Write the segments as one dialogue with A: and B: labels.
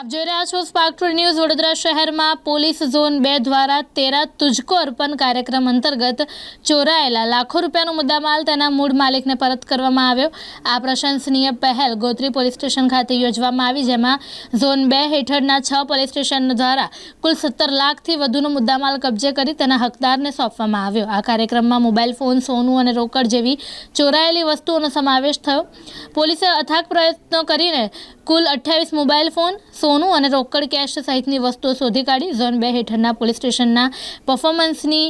A: આપ જોઈ રહ્યા છો સ્પાર્ક ટુ ન્યૂઝ વડોદરા શહેરમાં પોલીસ ઝોન બે દ્વારા તેરા તુજકો અર્પણ કાર્યક્રમ અંતર્ગત ચોરાયેલા લાખો રૂપિયાનો મુદ્દામાલ તેના મૂળ માલિકને પરત કરવામાં આવ્યો. આ પ્રશંસનીય પહેલ ગોત્રી પોલીસ સ્ટેશન ખાતે યોજવામાં આવી, જેમાં ઝોન બે હેઠળના છ પોલીસ સ્ટેશન દ્વારા કુલ સત્તર લાખથી વધુનો મુદ્દામાલ કબજે કરી તેના હકદારને સોંપવામાં આવ્યો. આ કાર્યક્રમમાં મોબાઈલ ફોન, સોનું અને રોકડ જેવી ચોરાયેલી વસ્તુઓનો સમાવેશ થયો. પોલીસે અથાગ પ્રયત્નો કરીને કુલ અઠ્યાવીસ મોબાઈલ ફોન, સોનું અને રોકડ કેશ સહિતની વસ્તુઓ શોધી કાઢી ઝોન બે હેઠળના પોલીસ સ્ટેશનના પરફોર્મન્સની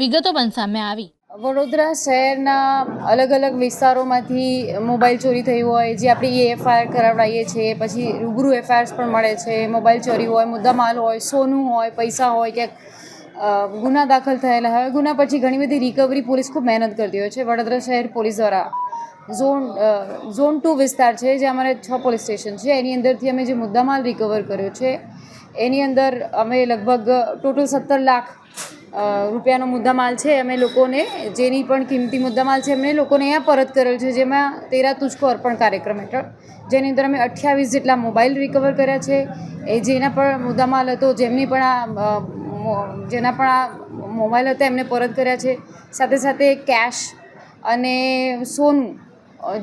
A: વિગતો પણ સામે આવી.
B: વડોદરા શહેરના અલગ અલગ વિસ્તારોમાંથી મોબાઈલ ચોરી થઈ હોય, જે આપણે એ એફઆઈઆર કરાવડાવીએ છીએ પછી રૂબરૂ એફઆઈઆર્સ પણ મળે છે, મોબાઈલ ચોરી હોય, મુદ્દામાલ હોય, સોનું હોય, પૈસા હોય કે ગુના દાખલ થયેલા હોય, ગુના પછી ઘણી બધી રિકવરી પોલીસ ખૂબ મહેનત કરતી હોય છે, વડોદરા શહેર પોલીસ દ્વારા. ઝોન ઝોન ટુ વિસ્તાર છે, જે અમારે છ પોલીસ સ્ટેશન છે. એની અંદરથી અમે જે મુદ્દામાલ રિકવર કર્યો છે, એની અંદર અમે લગભગ ટોટલ સત્તર લાખ રૂપિયાનો મુદ્દામાલ છે. અમે લોકોને જેની પણ કિંમતી મુદ્દામાલ છે, એમને લોકોને અહીંયા પરત કરેલ છે, જેમાં તેરા તુજકો અર્પણ કાર્યક્રમ હેઠળ. જેની અંદર અમે અઠ્યાવીસ જેટલા મોબાઈલ રિકવર કર્યા છે. એ જેના પણ મુદ્દામાલ હતો, જેમની પણ આ જેના પણ આ મોબાઈલ હતા, એમને પરત કર્યા છે. સાથે સાથે કેશ અને સોનું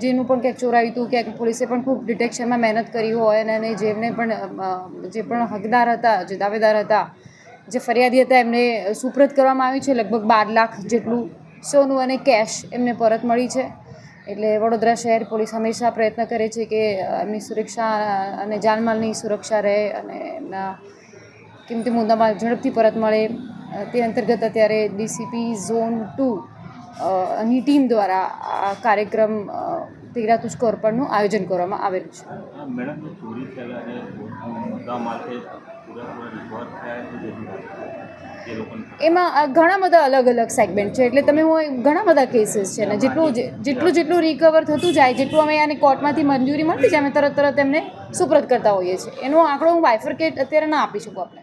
B: જેનું પણ ક્યાંક ચોરાયું હતું, ક્યાંક પોલીસે પણ ખૂબ ડિટેક્શનમાં મહેનત કરી હોય અને એને જેમને પણ જે પણ હકદાર હતા, જે દાવેદાર હતા, જે ફરિયાદી હતા, એમને સુપ્રત કરવામાં આવી છે. લગભગ બાર લાખ જેટલું સોનું અને કેશ એમને પરત મળી છે. એટલે વડોદરા શહેર પોલીસ હંમેશા પ્રયત્ન કરે છે કે એમની સુરક્ષા અને જાનમાલની સુરક્ષા રહે અને એમના કિંમતી મુદ્દામાં ઝડપથી પરત મળે. તે અંતર્ગત અત્યારે ડીસીપી ઝોન ટુ ની ટીમ દ્વારા આ કાર્યક્રમ તેરા તુષ્કો અર્પણનું આયોજન કરવામાં આવેલું છે. એમાં ઘણા બધા અલગ અલગ સેગમેન્ટ છે એટલે તમે હું ઘણા બધા કેસીસ છે ને જેટલું જેટલું જેટલું રિકવર થતું જાય જેટલું અમે આને કોર્ટમાંથી મંજૂરી મળતી જાય અમે તરત તરત એમને સુપ્રત કરતા હોઈએ છીએ. એનો આંકડો હું બાયફર્કેટ અત્યારે ના આપી શકું આપણે